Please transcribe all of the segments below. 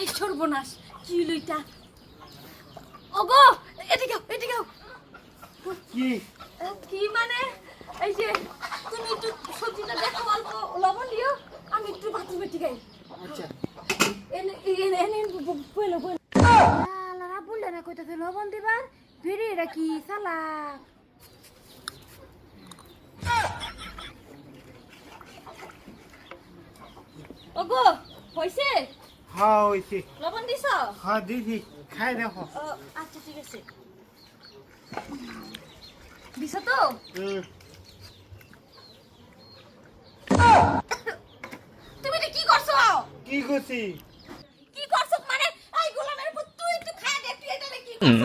এই সর্বনাশ কি লইটা ওগো এদিকে এদিকে। কি? কি মানে? এই যে তুমি একটু সবজিটা দেখো অল্প লবণ দিও আমি একটু বাথরুমে টিকাই আচ্ছা। এনে এনে এনে বইলো বইলো। আলারা বললে না কইতাছে লবণ দিবার ফিরে এটা কি ওগো হইছে হ্যাঁ হয়েছে লবণ দিছ? হ্যাঁ দিদি খাই দেখো। আচ্ছা ঠিক আছে। দিছ তো? তুমি এটা কি করছ কি করছি কি করছ মানে? এই গোলামের উপর তুই একটু খায় দেখ তুই এটা কি করছ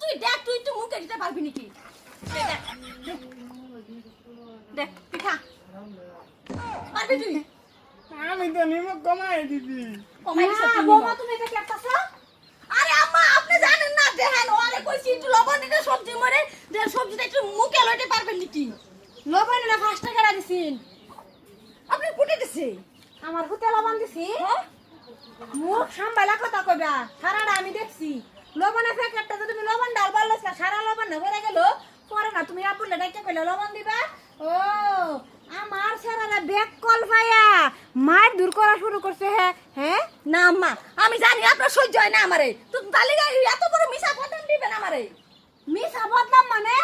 তুই দেখ তুই একটু মুখে দিতে পারবি নাকি? দে, দেখ, তুই পারবি তুই আমি তো নিমক কমাই দিদি কমাই দিছো বৌমা তুমি এটা কি করতাছো আরে আম্মা আপনি জানেন না দেখেন ওরে কইছি একটু লবণ দিতে সবজি মরে যে সবজিটা একটু মুখে লইতে পারবেন নাকি? লবণ না পাঁচ টাকা দিছিন। আপনি ফুটে দিছে? আমার হুতে লবণ দিছি? হ্যাঁ? মুখ সাম্বালা কথা কইবা সারাটা আমি দেখছি। লবণের প্যাকেটটা তো তুমি লবণ ডাল বাড়লো সারা লবণ না ভরে গেল পরে না তুমি আবুলে ডাইকে কইলে লবণ দিবা? ও আমার সারারা ব্যাগ কল পাইয়া মার দূর করা শুরু করছে হ্যাঁ হ্যাঁ না আম্মা আমি জানি আপনার সহ্য হয় না আমারে। তুই তালিকা এত বড় মিশা কথা দিবেন আমারে? মিশা বদলাম মানে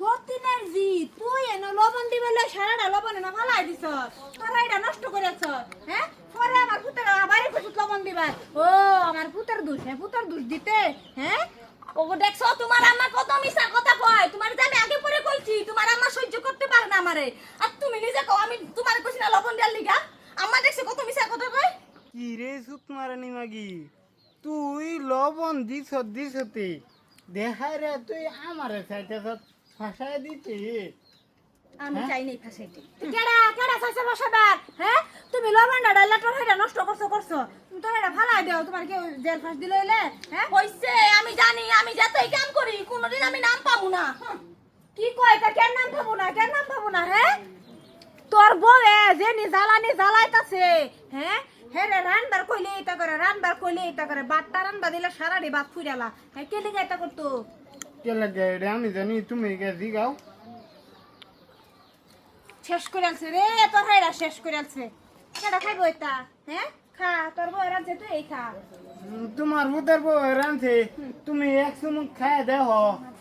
প্রতিনের জি তুই এনে লবণ দিবে লই সারাটা লবণ এনে ফালাই দিছ তোরা এটা নষ্ট করেছ হ্যাঁ পরে আমার পুতের বাড়ি খুশি লবণ দিবা। ও, আমার পুতের দোষ হ্যাঁ পুতের দোষ দিতে হ্যাঁ ওগো দেখছ, তোমার আম্মা কত মিশা কথা কয় তোমার যে আমি আগে পরে কইছি তোমার আম্মা সহ্য করতে পারে না আমারে আর তুমি নিজে কও আমি তোমার কইছি না লবণ দেওয়ার লিগা আম্মা দেখছে কত মিশা কথা কয় কি রে সুত মারানি মাগি। তুই লবণ দিছ দিছতে দেখাই রে তুই আমারে ফাঁসাই দিতে। আমি হ্যাঁ? চাই নাই ফাঁসাইতে কেডা কেডা চাইছে বসাবার? হ্যাঁ? তুমি লবণটা তোর এটা নষ্ট করছ করছ। তুমি তোর এটা ফালাই দাও তোমার কেউ জেল ফাঁস দিলে হইলে হ্যাঁ? হইছে আমি জানি আমি যতই কাম করি কোনোদিন আমি নাম পাবো না। কি কয় তা কেন নাম পাবো না কেন নাম পাবো না হ্যাঁ? তোর বউ এ যে নি জ্বালানি জ্বালাইতাছে হ্যাঁ হ্যাঁ রে রানবার কইলে এটা করে রানবার কইলে এটা করে বাটটা রানবা দিলে সারাটি বাদ ফুইরালা হ্যাঁ কে লিগা এটা করতো? কে লাগে? রে আমি জানি তুমি কে জিগাও। শেষ করে আলছে রে তোর হাইরা শেষ করে আলছে কেডা খাইবো এটা হ্যাঁ খা তোর বউ রানছে তুই এই খা। তোমার হুদার বউ রানছে তুমি এক চুমুক দেখো। রে, আজকে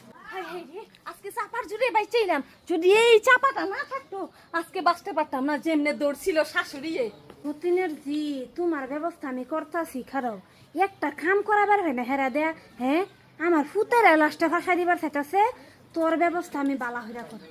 চাপার জুড়ে বাইচাইলাম। যদি এই চাপাটা না থাকতো, আজকে বাঁচতে পারতাম না, যেমনে দৌড়ছিল শাশুড়িয়ে। নতুনের জি, তোমার ব্যবস্থা আমি করতাছি খারাপ একটা কাম করাবার হয় না, হেরা দেয়া হ্যাঁ? আমার ফুতের লাস্টে ফাঁসা দিবার চাইতাছে তোর ব্যবস্থা আমি বালা হইরা কর